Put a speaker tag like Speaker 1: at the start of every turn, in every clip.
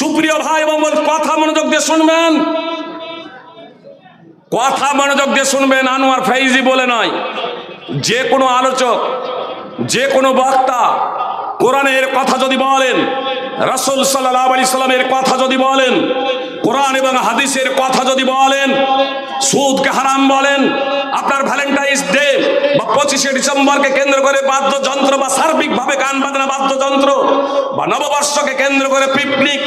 Speaker 1: সুপ্রিয় ভাই এবং কথা মনোযোগ দিয়ে শুনবেন। কথা মনোযোগ দিয়ে শুনবেন, আনোয়ার ফাইজি বলে নয়। যে কোনো আলোচক, যে কোনো বক্তা কোরআনের কথা যদি বলেন, রাসূল সাল্লাল্লাহু আলাইহি সাল্লামের কথা যদি বলেন, কোরআন এবং হাদিসের কথা যদি বলেন, সুদকে হারাম বলেন আপনার ভ্যালেন্টাইন্স ডে বা পঁচিশে ডিসেম্বরকে কেন্দ্র করে বাদ্যযন্ত্র বা সার্বিকভাবে গান বাজনা, বাদ্যযন্ত্র বা নববর্ষকে কেন্দ্র করে পিকনিক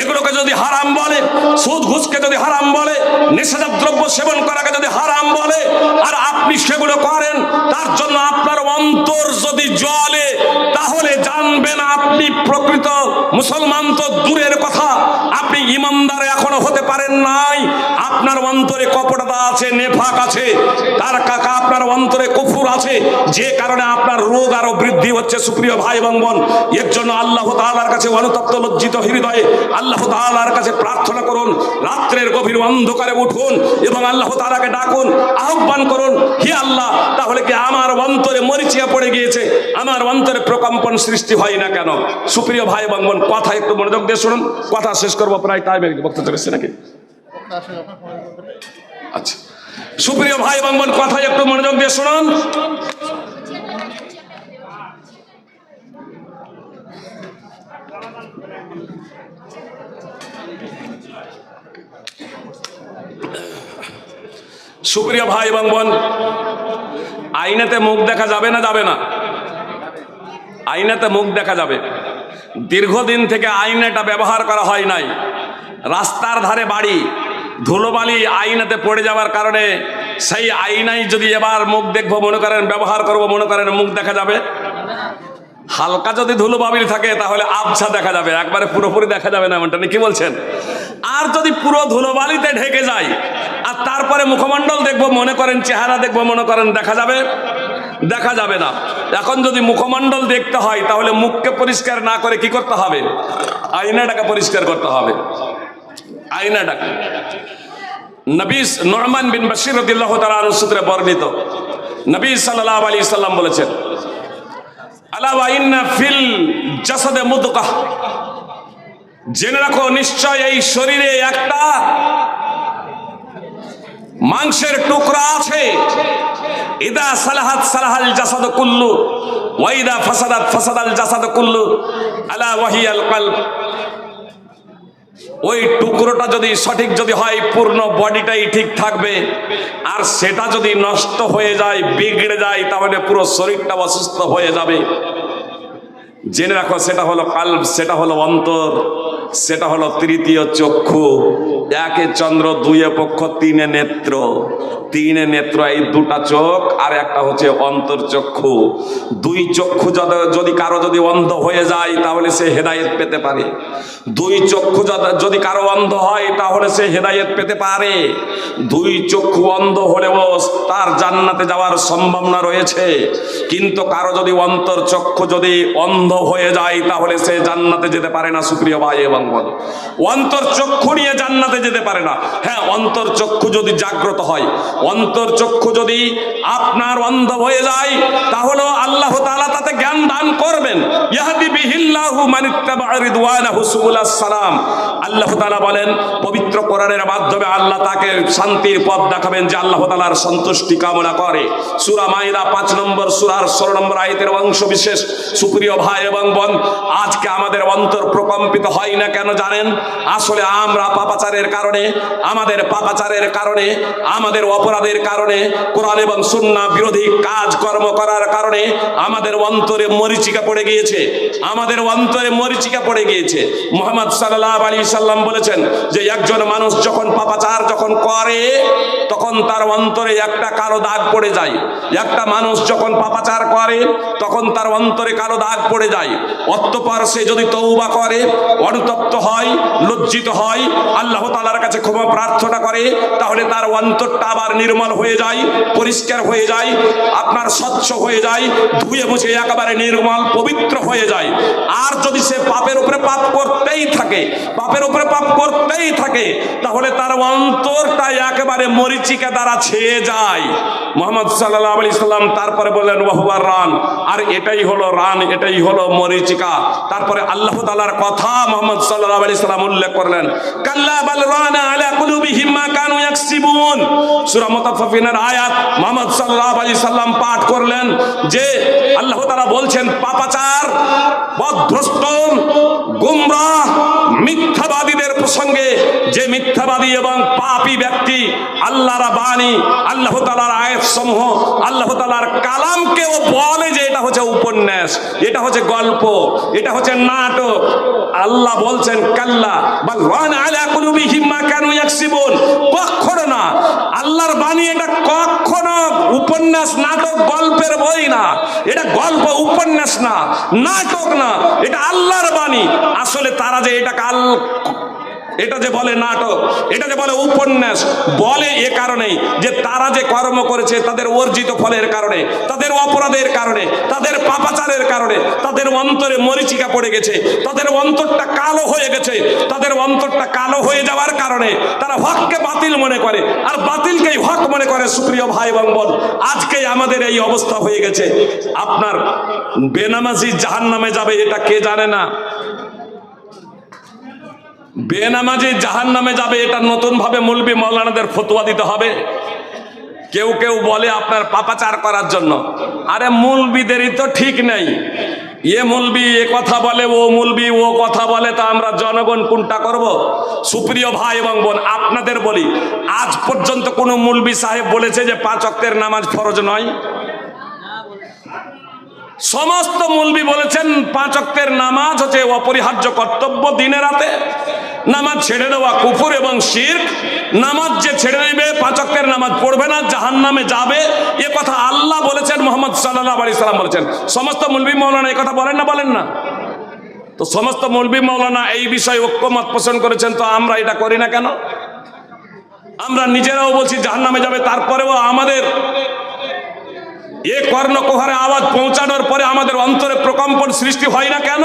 Speaker 1: এগুলোকে যদি হারাম বলে, সুদ ঘুষকে যদি হারাম বলে, নেশাজাত দ্রব্য সেবন করাকে যদি হারাম বলে, আর আপনি সেগুলো করেন, তার জন্য আপনার অন্তর যদি জলে তাহলে জানবেন আপনি প্রকৃত মুসলমান তো দূরের কথা, আপনি ইমানদার এখনও হতে পারেন নাই আপনার অন্তরে কপটতা আছে, নেফাক আছে, তার কাকা আপনার অন্তরে কফুর আছে, যে কারণে আপনার রোগ আরও বৃদ্ধি হচ্ছে। সুপ্রিয় ভাই এবং বোন, এর জন্য আল্লাহ তাআলার কাছে অনুতপ্ত, লজ্জিত হৃদয়ে আল্লাহ তাআলার কাছে প্রার্থনা করুন, রাত্রের গভীর অন্ধকারে উঠুন এবং আল্লাহ তাআলাকে ডাকুন, আহ্বান করুন, হে আল্লাহ, তাহলে কি আমার অন্তরে মরিচিয়া পড়ে গিয়েছে? আমার অন্তরে প্রকম্পন সৃষ্টি হয় না কেন? সুপ্রিয় ভাই এবং বোন, কথা একটু মনোযোগ দিয়ে শুনুন, কথা শেষ করব, প্রায় টাইম বক্তা চলেছে নাকি? আচ্ছা। সুপ্রিয় ভাই এবং বোন কথা একটু মনোযোগ দিয়ে শুনুন। সুপ্রিয় ভাই এবং বোন আইনাতে মুখ দেখা যাবে না যাবে না? আইনাতে মুখ দেখা যাবে। দীর্ঘদিন থেকে আইনাটা ব্যবহার করা হয় নাই। রাস্তার ধারে বাড়ি ধুলোবালি আইনাতে পড়ে যাওয়ার কারণে সেই আইনাই যদি এবার মুখ দেখব, মনে করেন ব্যবহার করব, মনে করেন মুখ দেখা যাবে। হালকা যদি ধুলোবাবিল থাকে, তাহলে আবছা দেখা যাবে, একবারে পুরোপুরি দেখা যাবে না এমনটা। কি বলছেন? আর যদি পুরো ধুলোবালিতে ঢেকে যায়, আর তারপরে মুখমণ্ডল দেখব, মনে করেন চেহারা দেখব, মনে করেন দেখা যাবে? দেখা যাবে না। এখন যদি মুখমণ্ডল দেখতে হয়, তাহলে মুখকে পরিষ্কার না করে কি করতে হবে? আয়নাটাকে পরিষ্কার করতে হবে। আয়নাটাকে। নবীস নরমান বিন বশির রদিল্লাহ তাআলা সূত্রে বর্ণিত। নবী সাল্লাল্লাহু আলাইহি সাল্লাম বলেছেন, আলা ইন্না ফিল জাসাদে মুদগাহ জেনে রাখো, নিশ্চয় এই শরীরে একটা মাংসের টুকরা আছে। ইদা সালাহাত সালাহাল জাসাদ কুল্লু ওয়াইদা ফাসাদাত ফাসাদাল জাসাদ কুল্লু, আলা ওয়াহিয়াল কলব। ওই টুকরোটা যদি সঠিক যদি হয়, পূর্ণ বডিটাই ঠিক থাকবে। আর সেটা যদি নষ্ট হয়ে যায়, বিগড়ে যায়, তাহলে পুরো শরীরটা অসুস্থ হয়ে যাবে। জেনে রাখো, সেটা হলো কাল সেটা হলো অন্তর, সেটা হলো তৃতীয় চক্ষু। একে চন্দ্র দুয়ে পক্ষ, তিনে নেত্র। তিনে নেত্র এই দুটা চোখ, আর একটা হচ্ছে অন্তর চক্ষু। দুই চক্ষু যদি- কারও যদি অন্ধ হয়ে যায়, তাহলে সে হেদায়েত পেতে পারে। দুই চক্ষু যদি- কারও অন্ধ হয়, তাহলে সে হেদায়েত পেতে পারে। দুই চক্ষু অন্ধ হলেও তার জান্নাতে যাওয়ার সম্ভাবনা রয়েছে। কিন্তু কারও যদি অন্তর চক্ষু যদি অন্ধ হয়ে যায়, তাহলে সে জান্নাতে যেতে পারে না, সুপ্রিয় ভাই এবং অন্তর চক্ষু নিয়ে জান্নাতে যেতে পারে না। হ্যাঁ অন্তর চক্ষু যদি জাগ্রত হয়, অন্তর চক্ষু যদি আপনার অন্ধ হয়ে যায় তাহলে আল্লাহ তাআলা তাতে জ্ঞান দান করবেন। ইয়াহদি বিহিল্লাহু মানিত্তাবা রিদওয়ানাহু সুবুলাস সালাম। আল্লাহ তাআলা বলেন, পবিত্র কোরআনের মাধ্যমে আল্লাহ তাকে শান্তির পথ দেখাবেন যে আল্লাহ তাআলার সন্তুষ্টি কামনা করে। সূরা মাইদা 5 নম্বর, সুরার ষোলো নম্বর আয়তের অংশ বিশেষ। সুপ্রিয় ভাই এবং বোন, আজকে আমাদের অন্তর প্রকম্পিত হয় না কেন জানেন? আসলে আমরা পাপাচারের কারণে, আমাদের পাপাচারের কারণে, আমাদের অপরাধের কারণে, কোরআন এবং সুন্নাহ বিরোধী কাজ কর্ম করার কারণে আমাদের অন্তরে মরিচিকা পড়ে গিয়েছে। আমাদের অন্তরে মরিচিকা পড়ে গিয়েছে। মোহাম্মদ সাল্লাহ আলাইহি সাল্লাম বলেছেন যে একজন মানুষ যখন পাপাচার যখন করে, তখন তার অন্তরে একটা কালো দাগ পড়ে যায়। একটা মানুষ যখন পাপাচার করে, তখন তার অন্তরে কালো দাগ পড়ে যায়। অতঃপর সে যদি তৌবা করে, অনুতপ্ত হয়, লজ্জিত হয়, আল্লাহ তালার কাছে ক্ষমা প্রার্থনা করে, তাহলে তার অন্তরটা আবার নির্মল হয়ে যায়, পরিষ্কার হয়ে যায়, আপনার স্বচ্ছ হয়ে যায়, ধুয়ে মুছে একেবারে নির্মল, পবিত্র হয়ে যায়। আর যদি সে পাপের উপরে পাপ করতেই থাকে পাপের উপরে পাপ করতেই থাকে, তাহলে তার অন্তরটা একেবারে মরিচিকা দ্বারা ছেয়ে যায়। মোহাম্মদ সাল্লাহ আলি সাল্লাম তারপরে বললেন ওয়াহুয়ার রান? আর এটাই হলো রান, এটাই হলো মরিচিকা। তারপরে আল্লাহ তালার কথা মোহাম্মদ সাল্লাহ আলি সাল্লাম উল্লেখ করলেন, কাল্লা বাল রানা আলা কুলুবিহিম মা কানু ইয়াকসিবুন? সূরা মুতাফফিফিনের আয়াত মোহাম্মদ সাল্লাল্লাহু আলাইহি সাল্লাম পাঠ করলেন যে আল্লাহ তাআলা বলছেন, পাপাচার, বদভ্রষ্ট, গুমরাহ, মিথ্যাবাদীদের প্রসঙ্গে যে মিথ্যাবাদী এবং পাপি ব্যক্তি আল্লাহর বাণী, আল্লাহ তালার আয়াত সমূহ আল্লাহ তাআলার কালামকেও বলে যে এটা হচ্ছে উপন্যাস, এটা হচ্ছে গল্প, এটা হচ্ছে নাটক। আল্লাহ বলছেন, কাল্লা বা রান আলা কুলুবিহিম মা কানু ইয়াকসিবুন। না। আল্লাহর বাণী এটা কখনো উপন্যাস, নাটক, গল্পের বই না। এটা গল্প, উপন্যাস না, নাটক না। এটা আল্লাহর বাণী। আসলে তারা যে এটা কাল এটা যে বলে নাটক, এটা যে বলে উপন্যাস, বলে এ কারণেই যে তারা যে কর্ম করেছে তাদের অর্জিত ফলের কারণে, তাদের অপরাধের কারণে, তাদের পাপাচারের কারণে, তাদের অন্তরে মরিচিকা পড়ে গেছে, তাদের অন্তরটা কালো হয়ে গেছে, তাদের অন্তরটা কালো হয়ে যাওয়ার কারণে তারা হককে বাতিল মনে করে, আর বাতিলকেই হক মনে করে সুপ্রিয় ভাই এবং বোন। আজকে আমাদের এই অবস্থা হয়ে গেছে। আপনার বেনামাজি জাহান নামে যাবে, এটা কে জানে না? বেনামাজি জাহান নামে যাবে, এটা নতুন ভাবে মুলবি মৌলানাদের ফতুয়া দিতে হবে। কেউ কেউ বলে আপনার পাপাচার করার জন্য। আরে মুলবিদেরই তো ঠিক নেই। এ মুলবি এ কথা বলে, ও মুলবি ও কথা বলে, তা আমরা জনগণ কোনটা করব? সুপ্রিয় ভাই এবং বোন, আপনাদের বলি, আজ পর্যন্ত কোনো মুলবি সাহেব বলেছে যে পাঁচ অক্তের নামাজ ফরজ নয়। সমস্ত মুলবি বলেছেন, পাঁচ অক্তের নামাজ হচ্ছে অপরিহার্য কর্তব্য দিনে রাতে। নামাজ ছেড়ে দেওয়া কুফুর এবং শির নামাজ যে ছেড়ে দেবে পাঁচ অক্তের নামাজ পড়বে না জাহান নামে যাবে। এ কথা আল্লাহ বলেছেন, মোহাম্মদ সাল্লাহ আলি সাল্লাম বলেছেন। সমস্ত মুলবি মৌলানা এই কথা বলেন না বলেন না? তো সমস্ত মৌলবী মৌলানা এই বিষয়ে ঐক্যমত পোষণ করেছেন, তো আমরা এটা করি না কেন? আমরা নিজেরাও বলছি জাহান নামে যাবে, তারপরেও আমাদের এ কর্ণকুহারে আওয়াজ পৌঁছানোর পরে আমাদের অন্তরে প্রকম্পন সৃষ্টি হয় না কেন?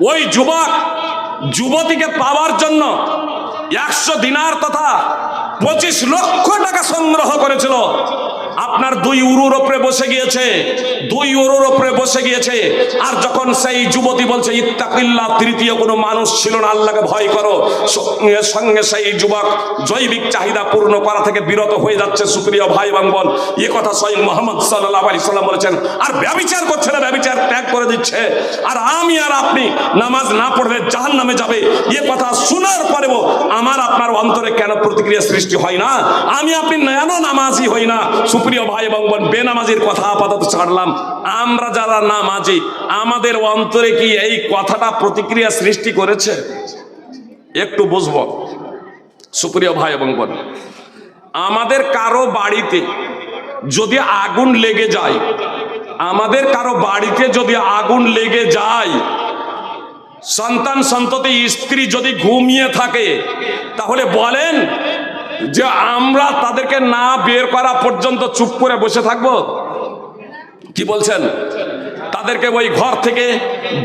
Speaker 1: ওই যুবক, যুবতীকে পাওয়ার জন্য একশো দিনার তথা পঁচিশ লক্ষ টাকা সংগ্রহ করেছিল। আপনার দুই উরুর ওপরে বসে গিয়েছে। দুই উরুর ওপরে বসে গিয়েছে। আর যখন সেই যুবতী বলছে, ইত্তাকিল্লা, তৃতীয় কোনো মানুষ ছিল না, আল্লাহকে ভয় করো। সঙ্গে সঙ্গে সেই যুবক জৈবিক চাহিদা পূর্ণ করা থেকে বিরত হয়ে যাচ্ছে। সুপ্রিয় ভাই এবং বোন এ কথা স্বয়ং মোহাম্মদ সাল্লাহ আলি সাল্লাম বলেছেন। আর ব্যবিচার করছে না, ব্যবিচার ত্যাগ করে দিচ্ছে। আর আমি আর আপনি নামাজ না পড়লে জাহান নামে যাবে। এ কথা শোনার পরেও আমার, আপনার অন্তরে কেন প্রতিক্রিয়া সৃষ্টি হয় না? আমি, আপনি, কেন নামাজি হই না? সুপ্রিয় ভাই এবং বোন, বেনামাজির কথা আপাতত ছাড়লাম। আমরা যারা নামাজি, আমাদের অন্তরে কি এই কথাটা প্রতিক্রিয়া সৃষ্টি করেছে? একটু বুঝব। সুপ্রিয় ভাই এবং বোন, আমাদের কারও বাড়িতে যদি আগুন লেগে যায়, আমাদের কারও বাড়িতে যদি আগুন লেগে যায়, সন্তান সন্ততি স্ত্রী যদি ঘুমিয়ে থাকে, তাহলে বলেন যে আমরা তাদেরকে না বের করা পর্যন্ত চুপ করে বসে থাকব? কি বলছেন? তাদেরকে ওই ঘর থেকে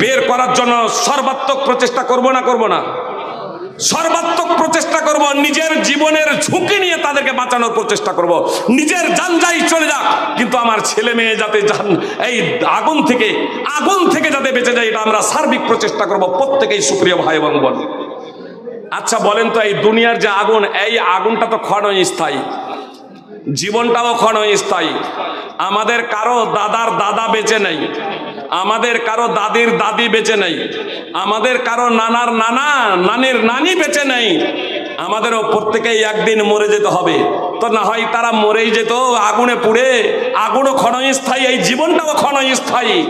Speaker 1: বের করার জন্য সর্বাত্মক প্রচেষ্টা করব না করব না? সর্বাত্মক প্রচেষ্টা করব, নিজের জীবনের ঝুঁকি নিয়ে তাদেরকে বাঁচানোর প্রচেষ্টা করব। নিজের যান যাই চলে যাক, কিন্তু আমার ছেলে মেয়ে যাতে যান, এই আগুন থেকে আগুন থেকে যাতে বেঁচে যায়, এটা আমরা সার্বিক প্রচেষ্টা করব প্রত্যেকেই সুপ্রিয় ভাই এবং বোন। আচ্ছা বলেন তো, এই দুনিয়ার যে আগুন, এই আগুনটা তো ক্ষণস্থায়ী। জীবনটাও ক্ষণস্থায়ী। আমাদের কারও দাদার দাদা বেঁচে নেই। আমাদের কারও দাদির দাদি বেঁচে নেই। আমাদের কারও নানার নানা, নানির নানি বেঁচে নেই। আমাদেরও প্রত্যেকেই একদিন মরে যেতে হবে। না হয়, তারা মরেই যেত, আগুনে পুড়ে, আগুনও ক্ষণস্থায়ী, এই জীবনটাও ক্ষণস্থায়ী।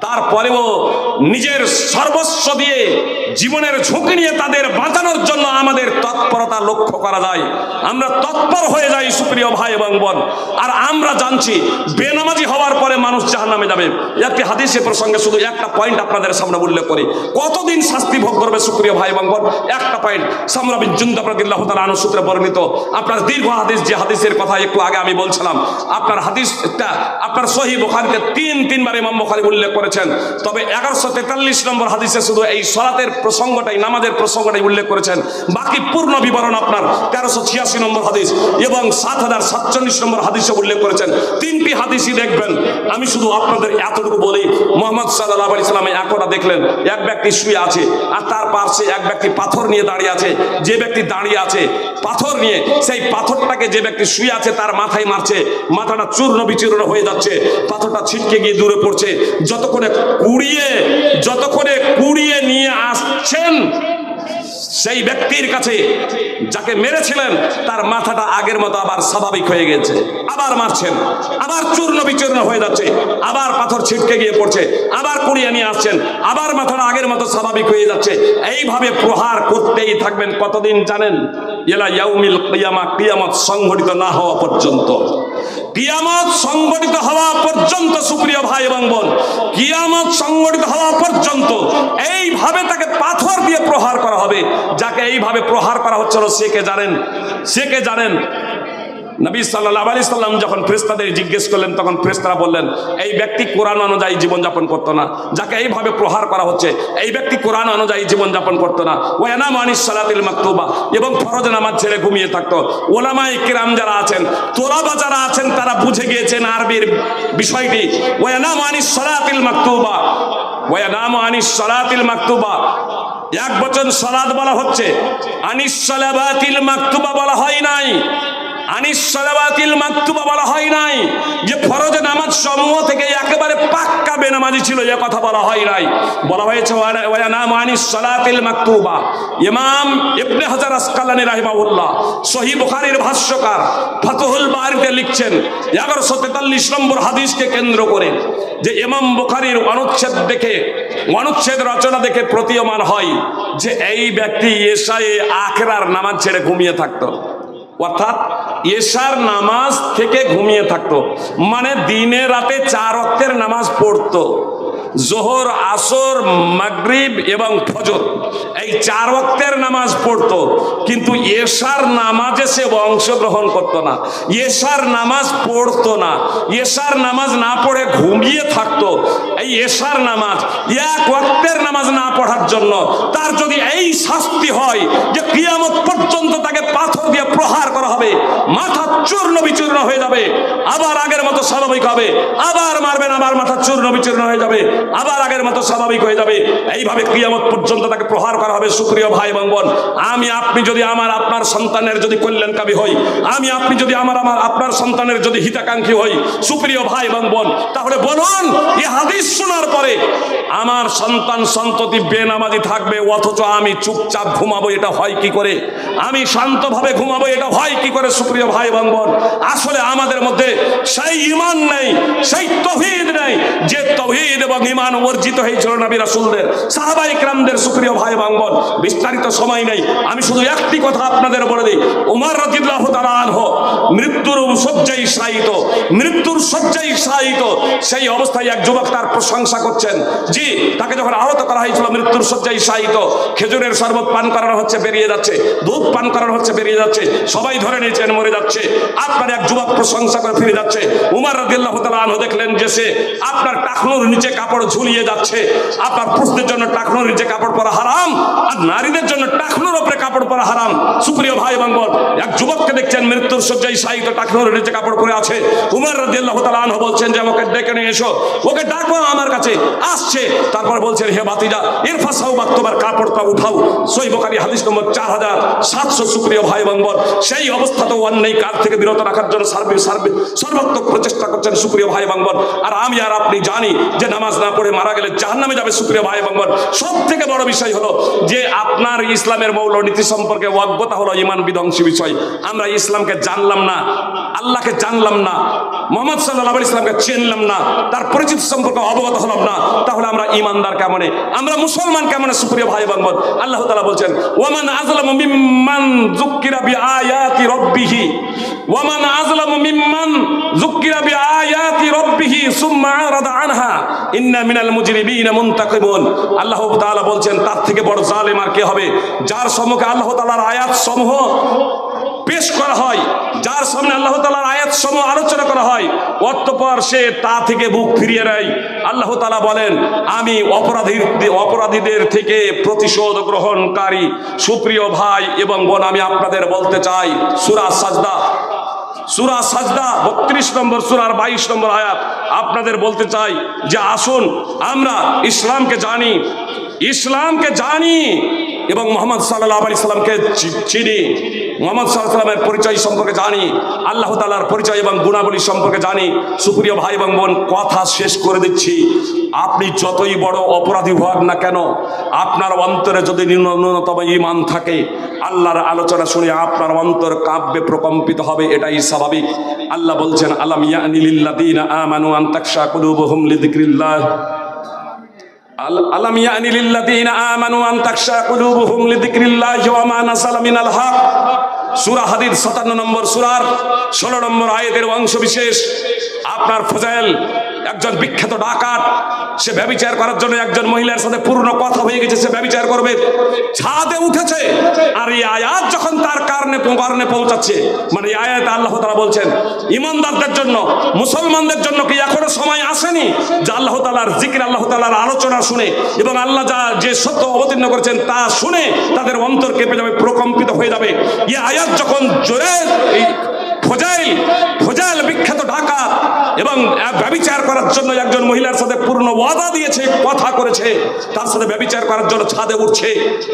Speaker 1: তারপরেও নিজের সর্বস্ব দিয়ে জীবনের ঝুঁকি নিয়ে তাদের বাঁচানোর জন্য আমাদের তৎপরতা লক্ষ্য করা যায়। আমরা তৎপর হয়ে যাই, সুপ্রিয় ভাই এবং বোন। আর আমরা জানছি, বেনামাজি হওয়ার পরে মানুষ জাহান্নামে যাবে। একটি হাদিসের প্রসঙ্গে শুধু একটা পয়েন্ট আপনাদের সামনে উল্লেখ করি। কতদিন শাস্তি ভোগ করবে, সুপ্রিয় ভাই এবং বোন? একটা পয়েন্ট সামরা বিন জুন্দাবরাদিল্লাহ তাআলা আনহু সূত্রে বর্ণিত। আপনার দীর্ঘ হাদিস যে হাদিসের কথা একটু আগে আমি বলছিলাম, আপনার হাদিসটা, আপনার সহি বুখারীতে তিন, তিনবার ইমাম বুখারী উল্লেখ করেছেন। তবে এগারোশো তেতাল্লিশ নম্বর হাদিসে শুধু এই সলাতের প্রসঙ্গটাই, নামাজের প্রসঙ্গটাই উল্লেখ করেছেন। বাকি পূর্ণ বিবরণ আপনার তেরোশো ছিয়াশি নম্বর হাদিস এবং সাত হাজার সাতচল্লিশ নম্বর হাদিসে উল্লেখ করেছেন। তিনটি হাদিসই দেখবেন। আমি শুধু আপনাদের এতটুকু বলি, মোহাম্মদ সাল্লাহ আলি সাল্লামে একরা দেখলেন, এক ব্যক্তি শুয়ে আছে আর তার পাশে এক ব্যক্তি পাথর নিয়ে দাঁড়িয়ে আছে। যে ব্যক্তি দাঁড়িয়ে আছে পাথর নিয়ে, সেই পাথরটাকে যে ব্যক্তি শুয়ে আছে তার মাথায় মারছে, মাথাটা চূর্ণ বিচূর্ণ হয়ে যাচ্ছে, পাথরটা ছিটকে গিয়ে দূরে পড়ছে। যতক্ষণে কুড়িয়ে যতক্ষণে কুড়িয়ে নিয়ে আসছেন সেই ব্যক্তির কাছে যাকে মেরেছিলেন, তার মাথাটা আগের মতো আবার স্বাভাবিক হয়ে গেছে। আবার মারছেন, আবার চূর্ণ বিচূর্ণ হয়ে যাচ্ছে, আবার পাথর ছিটকে গিয়ে পড়ছে, আবার কুড়িয়ে নিয়ে আসছেন, আবার মাথাটা আগের মতো স্বাভাবিক হয়ে যাচ্ছে। এইভাবে প্রহার করতেই থাকবেন কতদিন জানেন? এলা ইয়াউমিল কিয়ামা, কিয়ামত সংঘটিত না হওয়া পর্যন্ত। কিয়ামত সংগঠিত হওয়া পর্যন্ত, সুপ্রিয় ভাই এবং বোন, কিয়ামত সংগঠিত হওয়া পর্যন্ত এইভাবে তাকে পাথর দিয়ে প্রহার করা হবে। যাকে এইভাবে প্রহার করা হচ্ছিল, সে কে জানেন? সে কে জানেন? নবী সাল্লাহ আলি সাল্লাম যখন ফ্রেস্তাদের জিজ্ঞেস করলেন, তখন ফ্রেস্তারা বললেন, এই ব্যক্তি কোরআন অনুযায়ী জীবনযাপন করতো না। যাকে এইভাবে প্রহার করা হচ্ছে, এই ব্যক্তি কোরআন অনুযায়ী জীবনযাপন করতো না। ও এনাম আনিস সালাতিল মাকতুবা এবং ফরজ নামাজ ছেড়ে ঘুমিয়ে থাকতো। ওলামাই কিরাম যারা আছেন, তোলাবা যারা আছেন, তারা বুঝে গিয়েছেন আরবির বিষয়টি। ও এনাম আনিস সালাতিল মাকতুবা ও এনাম আনিস সালাতিল মাকতুবা এক বচন সালাদ বলা হচ্ছে। আনিস বলা হয় নাই। আনিস সালাবাতিল মাকতুবা বলা হয় নাই যে ফরজ নামাজ সমূহ থেকে একেবারে পাক্কা বেনামাজি ছিল, এ কথা বলা হয় নাই। বলা হয়েছে, ওয়া- নাম আনিস সালাতিল মাকতুবা। ইমাম ইবনে হাজার আসকালানি রাহিমাহুল্লাহ সহি বুখারীর ভাষ্যকার ফাতহুল বারিতে লিখছেন, এগারোশো তেতাল্লিশ নম্বর হাদিসকে কেন্দ্র করে যে ইমাম বুখারীর অনুচ্ছেদ দেখে, অনুচ্ছেদ রচনা দেখে প্রতীয়মান হয় যে এই ব্যক্তি এশায়ে আখেরার নামাজ ছেড়ে ঘুমিয়ে থাকতো। অর্থাৎ এশার নামাজ থেকে ঘুমিয়ে থাকতো। মানে দিনে রাতে চার অক্তের নামাজ পড়তো। জোহর, আসর, মাগরিব এবং ফজর। এই চার অক্তের নামাজ পড়তো, কিন্তু এশার নামাজে সে অংশগ্রহণ করতো না। এশার নামাজ পড়তো না। এশার নামাজ না পড়ে ঘুমিয়ে থাকতো। এই এশার নামাজ এক ওয়াক্তের নামাজ না পড়ার জন্য তার যদি এই শাস্তি হয় যে কিয়ামত পর্যন্ত তাকে পাথর দিয়ে প্রহার করা হবে, মাথা চূর্ণ বিচূর্ণ হয়ে যাবে। আবার আগের মতো স্বাভাবিক হবে। আবার মারবেন আবার মাথা চূর্ণ বিচূর্ণ হয়ে যাবে। আবার আগের মতো স্বাভাবিক হয়ে যাবে। এইভাবে কিয়ামত পর্যন্ত তাকে প্রহার করা হবে, সুপ্রিয় ভাই এবং বোন। আমি, আপনি যদি আমার, আপনার সন্তানের যদি কল্যাণকামী হই, আমি, আপনি যদি আমার আমার, আপনার সন্তানের যদি হিতাকাঙ্ক্ষী হই, সুপ্রিয় ভাই এবং বোন, তাহলে বলুন হাদিস শোনার পরে আমার সন্তান সন্ততি বেনামাজি থাকবে, অথচ আমি চুপচাপ ঘুমাবো, এটা হয় কি করে? আমি শান্তভাবে ঘুমাবো, এটা হয় কি করে, সুপ্রিয় ভাই বোন? আসলে আমাদের মধ্যে সেই ইমান নেই, সেই তহিদ নেই, যে তহিদ এবং ইমান অর্জিত হয়েছিল নবী রাসূলদের সাহাবাই ক্রামদের, সুপ্রিয় ভাই বোন। বিস্তারিত সময় নেই, আমি শুধু একটি কথা আপনাদের বলে দিই। উমর রাদিয়াল্লাহু তাআলা আনহু, মৃত্যুর শয্যায় শায়িত মৃত্যুর শয্যায় শায়িত সেই অবস্থায় এক যুবক তার প্রশংসা করছেন। জি, তাকে যখন আহত করা হয়েছিল, মৃত্যুর শয্যায় শায়িত, খেজুরের শরবত পান করানো হচ্ছে, বেরিয়ে যাচ্ছে, দুধ পান করানো হচ্ছে, বেরিয়ে যাচ্ছে, সবাই ধরে নিয়েছেন, মরে যাচ্ছে, আপনার এক যুবক প্রশংসা করে ফিরে যাচ্ছে। উমর রাদিয়াল্লাহু তাআলা আনহু দেখলেন যে সে আপনার টাকনুর নিচে কাপড় ঝুলিয়ে যাচ্ছে, আপনার পুরুষদের জন্য টাকনুর নিচে কাপড় পরা হারাম, আর নারীদের জন্য টাকনুর ওপরে কাপড় পরা হারাম। সুপ্রিয় ভাই এবং বোন, এক যুবককে দেখছেন, মৃত্যুর শয্যায় শায়িত, টাকনুর নিচে কাপড় পরে আছে। উমর রাদিয়াল্লাহু তাআলা আনহু বলছেন যে, আমাকে ডেকে নিয়ে এসো। ওকে ডাকো আমার কাছে আসছে। তারপর বলছেন হে তোমার উঠাও। সই বোকারি হাদিস নম্বর চার হাজার সাতশো ভাই সেই অবস্থাতেও অন্যায় থেকে বিরত রাখার জন্য সার্বে সার্বে, সর্বাত্মক প্রচেষ্টা করছেন সুপ্রিয় ভাই আর আমি আর আপনি জানি যে নামাজ না পড়ে মারা গেলে যাবে সুপ্রিয় ভাই সব থেকে বড় বিষয় হলো যে আপনার ইসলামের মৌল নীতি সম্পর্কে অজ্ঞতা হলো ইমান বিধ্বংসী বিষয়। আমরা ইসলামকে জানলাম না, আল্লাহকে জানলাম না, মোহাম্মদ সাল্লাহ ইসলামকে চিনলাম না। তার পরিচিত সম্পর্কে অবগত হলাম না, তাহলে আমরা ইমানদার কেমনে? আমরা মুসলমান কেমনে, সুপ্রিয় ভাই বাঙ্গন আল্লাহ তালা বলছেন, ওমান আজলাম মিম্মান জুক্কিরা বি আয়াতি রব্বিহি। ওমান আজলাম মিম্মান জুক্কিরা বি আয়াতি রব্বিহি, সুম্মা আরাদা আনহা। ইন্না মিনাল আল্লাহ তাআলা বলছেন, তার থেকে বড় জালেম আর কে হবে? যার সম্মুখে আল্লাহ তাআলার আয়াত সমূহ পেশ করা হয় যার সামনে আল্লাহ তালার আয়াত সমূহ আলোচনা করা হয়, অতঃপর সে তা থেকে বুক ফিরিয়ে নেয়। আল্লাহ তালা বলেন, আমি অপরাধীর, অপরাধীদের থেকে প্রতিশোধ গ্রহণকারী, সুপ্রিয় ভাই এবং বোন, আমি আপনাদের বলতে চাই, সুরা সাজদা সুরা সাজদা বত্রিশ নম্বর সুরার বাইশ নম্বর আয়াত, আপনাদের বলতে চাই যে আসুন, আমরা ইসলামকে জানি ইসলামকে জানি এবং মোহাম্মদ সাল্লাহ আলি সাল্লামকে চিনি। মোহাম্মদ সাল্লাহ সাল্লামের পরিচয় সম্পর্কে জানি। আল্লাহ তালার পরিচয় এবং গুণাবলী সম্পর্কে জানি। সুপ্রিয় ভাই এবং বোন, কথা শেষ করে দিচ্ছি। আপনি যতই বড় অপরাধী হন না কেন, আপনার অন্তরে যদি ন্যূন- ন্যূনতম ইমান থাকে, আল্লাহর আলোচনা শুনে আপনার অন্তর কাব্যে প্রকম্পিত হবে, এটাই স্বাভাবিক। আল্লাহ বলছেন, আলাম ইয়ানিলিল্লাযীনা আমানু আন তাকশা কুলুবুহুম লিযিকরিল্লাহ। আলাম ইয়ানি লিল্লাযীনা আমানু আন তাকশা কুলুবুহুম লিযিকরিল্লাহি ওয়া মা নাযালা মিনাল হক। সূরা হাদিদ 57 নম্বর সূরার 16 নম্বর আয়াতের অংশ বিশেষ। আপনার ফজাইল একজন বিখ্যাত ডাকাত সে ব্যভিচার করার জন্য একজন মহিলার সাথে পূর্ণ কথা হয়ে গেছে, সে ব্যভিচার করবে। ছাদে উঠেছে, আর এই আয়াত যখন তার কারণে কারণে পৌঁছাচ্ছে মানে আয়াত আল্লাহ তাআলা বলছেন, ইমানদারদের জন্য, মুসলমানদের জন্য কি এখনও সময় আসেনি? যে আল্লাহ তালার জিকির, আল্লাহ তালার আলোচনা শুনে, এবং আল্লাহ যা, যে সত্য অবতীর্ণ করেছেন তা শুনে তাদের অন্তর কেঁপে যাবে, প্রকম্পিত হয়ে যাবে। এই আয়াত যখন জোরে ফজাইল ফজাইল বিখ্যাত ডাকাত এবং ব্যবিচার করার জন্য একজন মহিলার সাথে পূর্ণ ওয়াদা দিয়েছে, কথা করেছে, তার সাথে ব্যবিচার করার জন্য ছাদে উঠছে,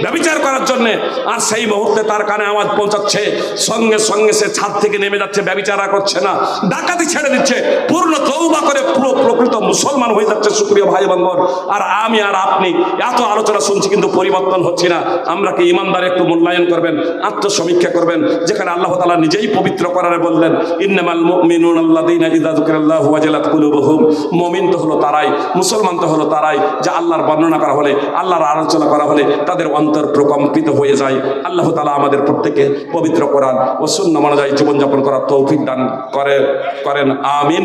Speaker 1: ব্যবিচার করার জন্য আর সেই মুহূর্তে তার কানে আওয়াজ পৌঁছাচ্ছে। সঙ্গে সঙ্গে সে ছাদ থেকে নেমে যাচ্ছে, ব্যবিচারা করছে না। ডাকাতি ছেড়ে দিচ্ছে, পূর্ণ তৌবা করে পুরো প্রকৃত মুসলমান হয়ে যাচ্ছে, সুপ্রিয় ভাই বাঙ্গন আর আমি আর আপনি এত আলোচনা শুনছি কিন্তু পরিবর্তন হচ্ছে না। আমরা কি ইমানদার একটু মূল্যায়ন করবেন, আত্মসমীক্ষা করবেন, যেখানে আল্লাহ তাআলা নিজেই পবিত্র করারে বললেন, ইন্নামাল মুমিনুন আল্লাযীনা ইযা মুমিন তো হলো তারাই, মুসলমান তো হলো তারাই, যা আল্লাহর বর্ণনা করা হলে, আল্লাহর আলোচনা করা হলে তাদের অন্তর প্রকম্পিত হয়ে যায়। আল্লাহ তালা আমাদের প্রত্যেককে পবিত্র কোরআন ও শূন্য মনোযায়ী জীবনযাপন করার তৌফিক দান করে, করেন, আমিন।